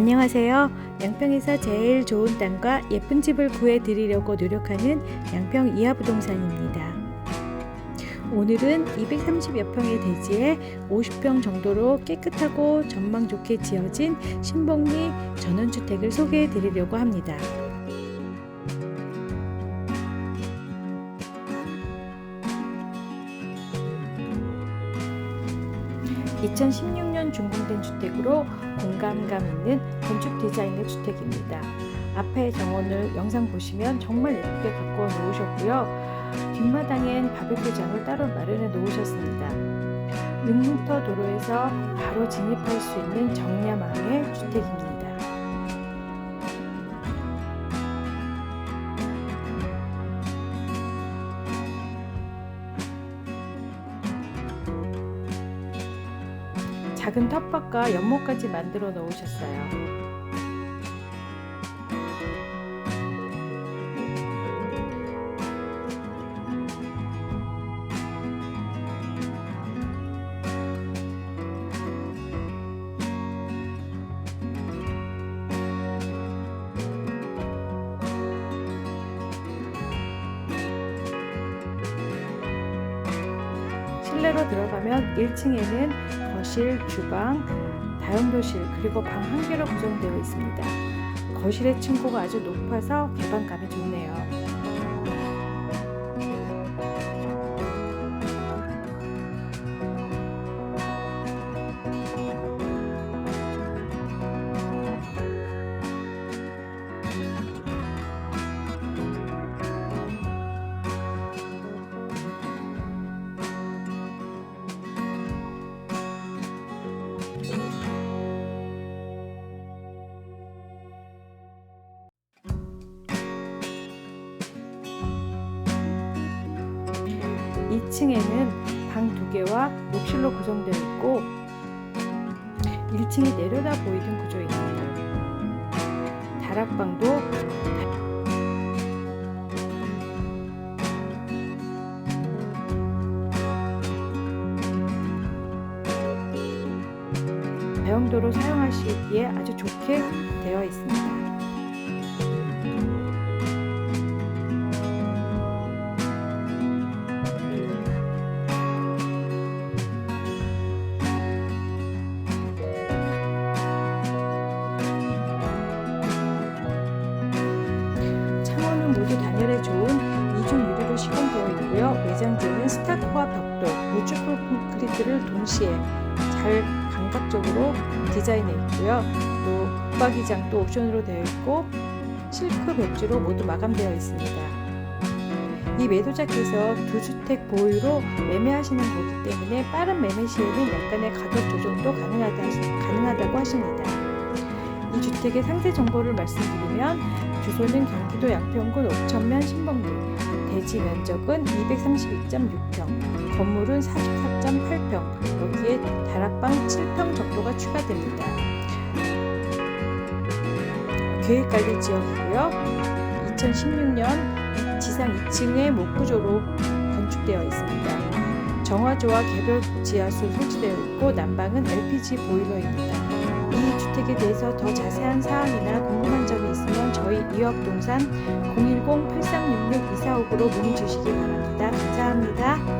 안녕하세요. 양평에서 제일 좋은 땅과 예쁜 집을 구해 드리려고 노력하는 양평 이하 부동산입니다. 오늘은 230여 평의 대지에 50평 정도로 깨끗하고 전망 좋게 지어진 신복리 전원주택을 소개해 드리려고 합니다. (2016년) 준공된 주택으로 공간감 있는 건축 디자인의 주택입니다. 앞에 정원을 영상 보시면 정말 예쁘게 가꾸어 놓으셨고요. 뒷마당엔 바베큐장을 따로 마련해 놓으셨습니다. 6m 도로에서 바로 진입할 수 있는 정야망의 주택입니다. 작은 텃밭과 연못까지 만들어 놓으셨어요. 실내로 들어가면 1층에는 거실, 주방, 다용도실 그리고 방 한 개로 구성되어 있습니다. 거실의 층고가 아주 높아서 개방감이 좋네요. 이층에는 방 두 개와 욕실로 구성되어 있고 1층이 내려다 보이는 구조입니다. 다락방도 다용도로 사용하시기에 아주 좋게 되어 있습니다. 스타크와 벽돌, 우측 콘크리트를 동시에 잘 감각적으로 디자인해 있고요. 또 붙박이장도 옵션으로 되어 있고 실크 배지로 모두 마감되어 있습니다. 이 매도자께서 두 주택 보유로 매매하시는 거기 때문에 빠른 매매 시에는 약간의 가격 조정도 가능하다, 가능하다고 하십니다. 이 주택의 상세 정보를 말씀드리면 주소는 경기도 양평군 옥천면 신봉리 대지 면적은 232.6평 건물은 44.8평 여기에 다락방 7평 정도가 추가됩니다. 계획관리 지역이고요. 2016년 지상 2층의 목구조로 건축되어 있습니다. 정화조와 개별 지하수 설치되어 있고 난방은 LPG 보일러입니다. 이 주택에 대해서 더 자세한 사항이나 궁금한 있으면 저희 이역동산 010-8366-2459로 문의 주시기 바랍니다. 감사합니다.